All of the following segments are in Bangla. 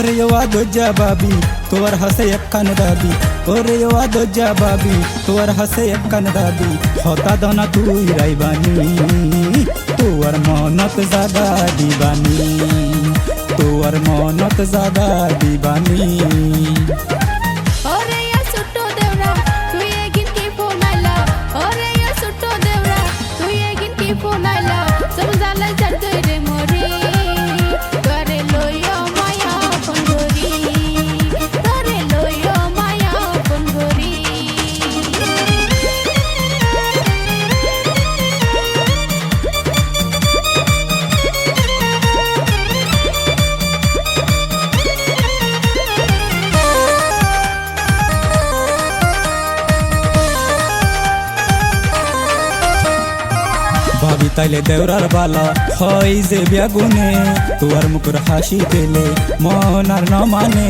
ওয়া দজ্জা বাবি তোর হাসে একখান দাবি ওরে ওয়া দজ্জা বাবি তোর হাসে একখান দাবি হতা দনা তুই রাইবানি তোর মনত জাগা দিবানি তোর মনত জাগা দিবানি ভাবি তাইলে দেওরার বালা। হয় যে বেগুনে তোর মুখর হাসি পেলে মন আর ন মানে।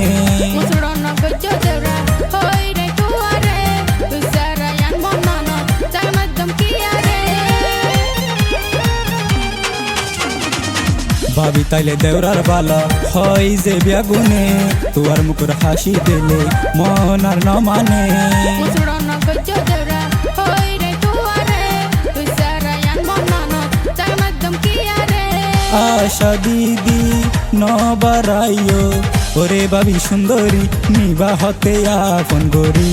ভাবি তাইলে দেওরার বালা হয় যে বেগুনে তোর মুখর হাসি পেলে মন আর ন মানে। আশা দিদি নবারাইও ওরে বাবি সুন্দরী নিবা হতে আপন করে।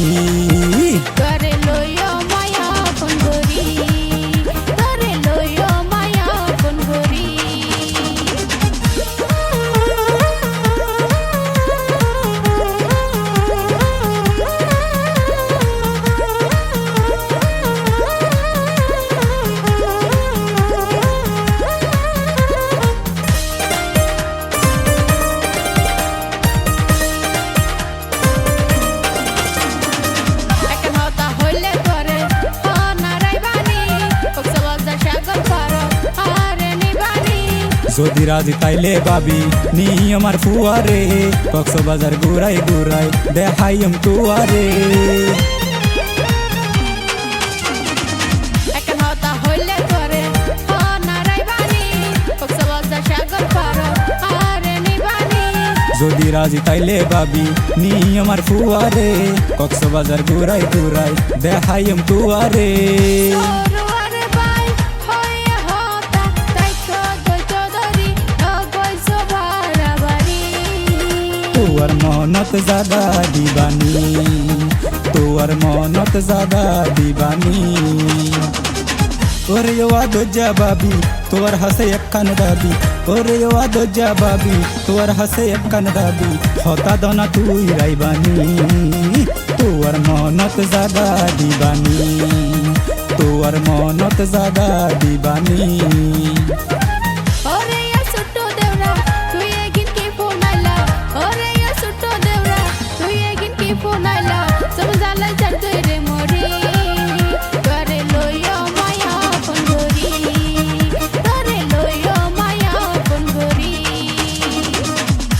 যদি রাজি তাইলে বাবি নি আমার ফুয়ারে। কক্সবাজার ঘুরাই ঘুরাই দেখাই এম তুয়ারে। যদি রাজি তাইলে বাবি নি আমার ফুয়ারে। কক্সবাজার ঘুরাই ঘুরাই দেখাই এম তুয়ারে। তোর মনত জাগা দিবানি। তোর মনত জাগা দিবানি। ওরে ওয়া দজ্জা বাবি তোর হাসে একখান দাবি। ওরে ওয়া দজ্জা বাবি তোর হাসে একখান দাবি। হতা দনা তুই রাইবানি। তোর মনত জাগা দিবানি। তোর মনত জাগা দিবানি।